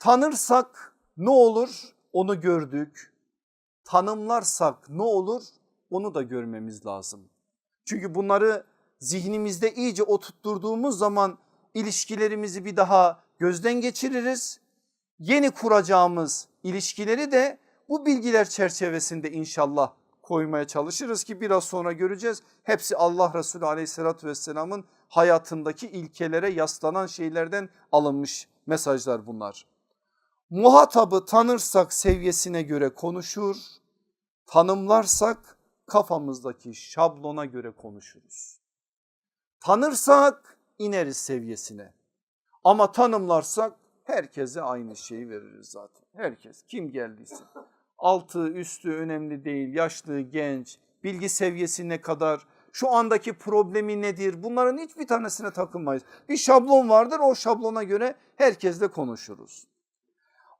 Tanırsak ne olur onu gördük. Tanımlarsak ne olur onu da görmemiz lazım. Çünkü bunları zihnimizde iyice oturtturduğumuz zaman ilişkilerimizi bir daha gözden geçiririz. Yeni kuracağımız ilişkileri de bu bilgiler çerçevesinde inşallah koymaya çalışırız ki biraz sonra göreceğiz. Hepsi Allah Resulü aleyhissalatü vesselamın hayatındaki ilkelere yaslanan şeylerden alınmış mesajlar bunlar. Muhatabı tanırsak seviyesine göre konuşur, tanımlarsak kafamızdaki şablona göre konuşuruz. Tanırsak ineriz seviyesine ama tanımlarsak herkese aynı şeyi veririz zaten. Herkes kim geldiyse altı üstü önemli değil yaşlı genç bilgi seviyesi ne kadar şu andaki problemi nedir bunların hiçbir tanesine takılmayız. Bir şablon vardır o şablona göre herkesle konuşuruz.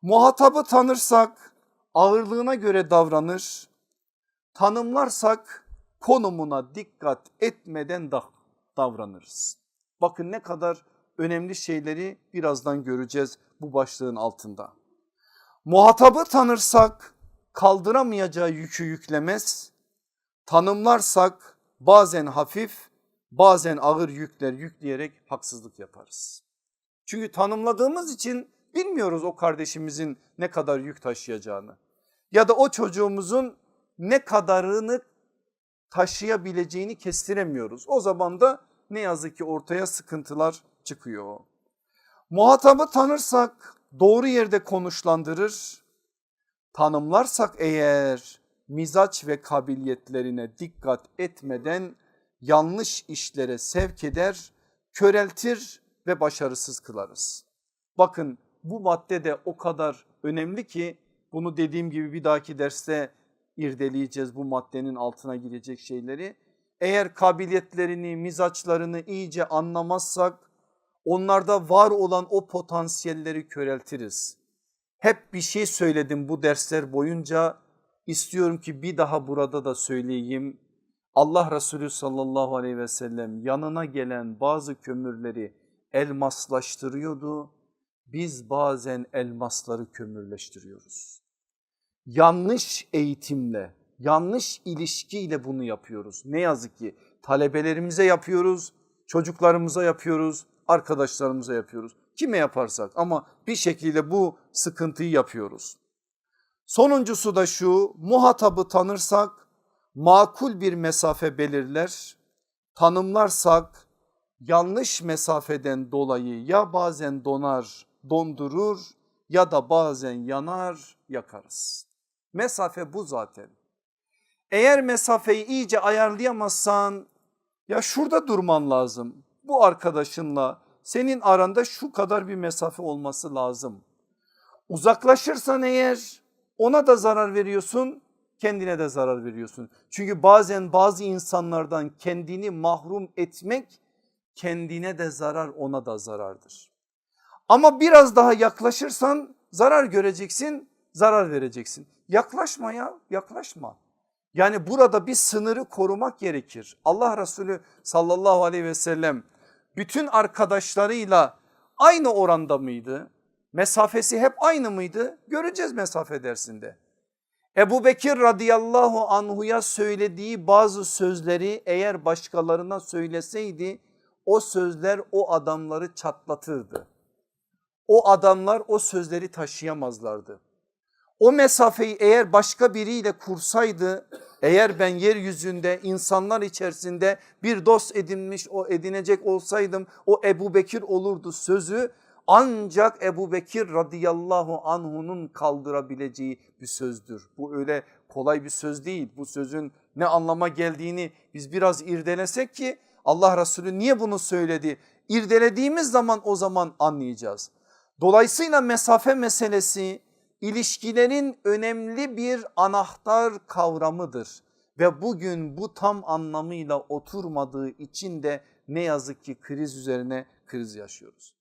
Muhatabı tanırsak ağırlığına göre davranır. Tanımlarsak konumuna dikkat etmeden da davranırız. Bakın ne kadar önemli şeyleri birazdan göreceğiz bu başlığın altında. Muhatabı tanırsak kaldıramayacağı yükü yüklemez. Tanımlarsak bazen hafif bazen ağır yükler yükleyerek haksızlık yaparız. Çünkü tanımladığımız için bilmiyoruz o kardeşimizin ne kadar yük taşıyacağını ya da o çocuğumuzun ne kadarını taşıyabileceğini kestiremiyoruz. O zaman da ne yazık ki ortaya sıkıntılar çıkıyor. Muhatabı tanırsak doğru yerde konuşlandırır. Tanımlarsak eğer mizaç ve kabiliyetlerine dikkat etmeden yanlış işlere sevk eder, köreltir ve başarısız kılarız. Bakın bu madde de o kadar önemli ki bunu dediğim gibi bir dahaki derste irdeleyeceğiz bu maddenin altına girecek şeyleri. Eğer kabiliyetlerini, mizaçlarını iyice anlamazsak onlarda var olan o potansiyelleri köreltiriz. Hep bir şey söyledim bu dersler boyunca istiyorum ki bir daha burada da söyleyeyim. Allah Resulü sallallahu aleyhi ve sellem yanına gelen bazı kömürleri elmaslaştırıyordu. Biz bazen elmasları kömürleştiriyoruz. Yanlış eğitimle, yanlış ilişkiyle bunu yapıyoruz. Ne yazık ki talebelerimize yapıyoruz, çocuklarımıza yapıyoruz, arkadaşlarımıza yapıyoruz. Kime yaparsak ama bir şekilde bu sıkıntıyı yapıyoruz. Sonuncusu da şu muhatabı tanırsak makul bir mesafe belirler. Tanımlarsak yanlış mesafeden dolayı ya bazen donar dondurur ya da bazen yanar yakarız. Mesafe bu zaten. Eğer mesafeyi iyice ayarlayamazsan ya şurada durman lazım. Bu arkadaşınla senin aranda şu kadar bir mesafe olması lazım. Uzaklaşırsan eğer ona da zarar veriyorsun kendine de zarar veriyorsun. Çünkü bazen bazı insanlardan kendini mahrum etmek kendine de zarar ona da zarardır. Ama biraz daha yaklaşırsan zarar göreceksin zarar vereceksin. Yaklaşma ya yaklaşma. Yani burada bir sınırı korumak gerekir. Allah Resulü sallallahu aleyhi ve sellem bütün arkadaşlarıyla aynı oranda mıydı? Mesafesi hep aynı mıydı? Göreceğiz mesafe dersinde. Ebu Bekir radıyallahu anhuya söylediği bazı sözleri eğer başkalarına söyleseydi o sözler o adamları çatlatırdı. O adamlar o sözleri taşıyamazlardı. O mesafeyi eğer başka biriyle kursaydı eğer ben yeryüzünde insanlar içerisinde bir dost edinmiş o edinecek olsaydım o Ebu Bekir olurdu sözü ancak Ebu Bekir radıyallahu anhunun kaldırabileceği bir sözdür. Bu öyle kolay bir söz değil. Bu sözün ne anlama geldiğini biz biraz irdelesek ki Allah Resulü niye bunu söyledi? İrdelediğimiz zaman o zaman anlayacağız. Dolayısıyla mesafe meselesi ilişkilerin önemli bir anahtar kavramıdır. Ve bugün bu tam anlamıyla oturmadığı için de ne yazık ki kriz üzerine kriz yaşıyoruz.